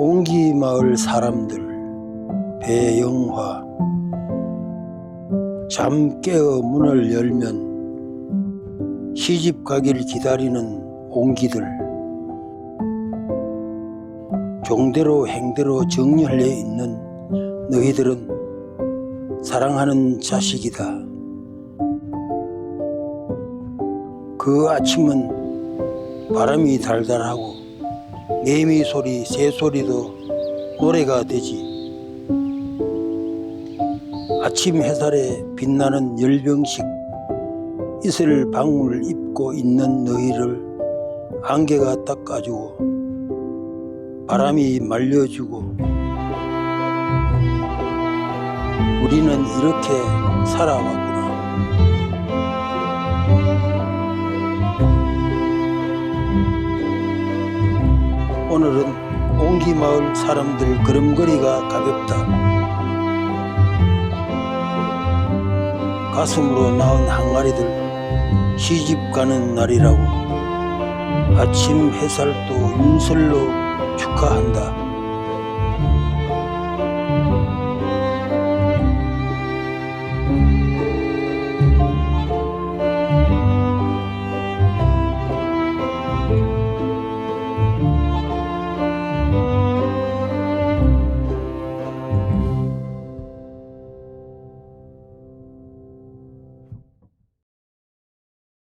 옹기 마을 사람들 배영화 잠 깨어 문을 열면 시집 가길 기다리는 옹기들 종대로 행대로 정열해 있는 너희들은 사랑하는 자식이다. 그 아침은 바람이 달달하고 매미 소리, 새 소리도 노래가 되지. 아침 햇살에 빛나는 열병식 이슬 방울 입고 있는 너희를 안개가 닦아주고 바람이 말려주고 우리는 이렇게 살아왔구 오늘은 옹기마을 사람들 걸음걸이가 가볍다. 가슴으로 낳은 항아리들 시집 가는 날이라고 아침 햇살도 축하한다.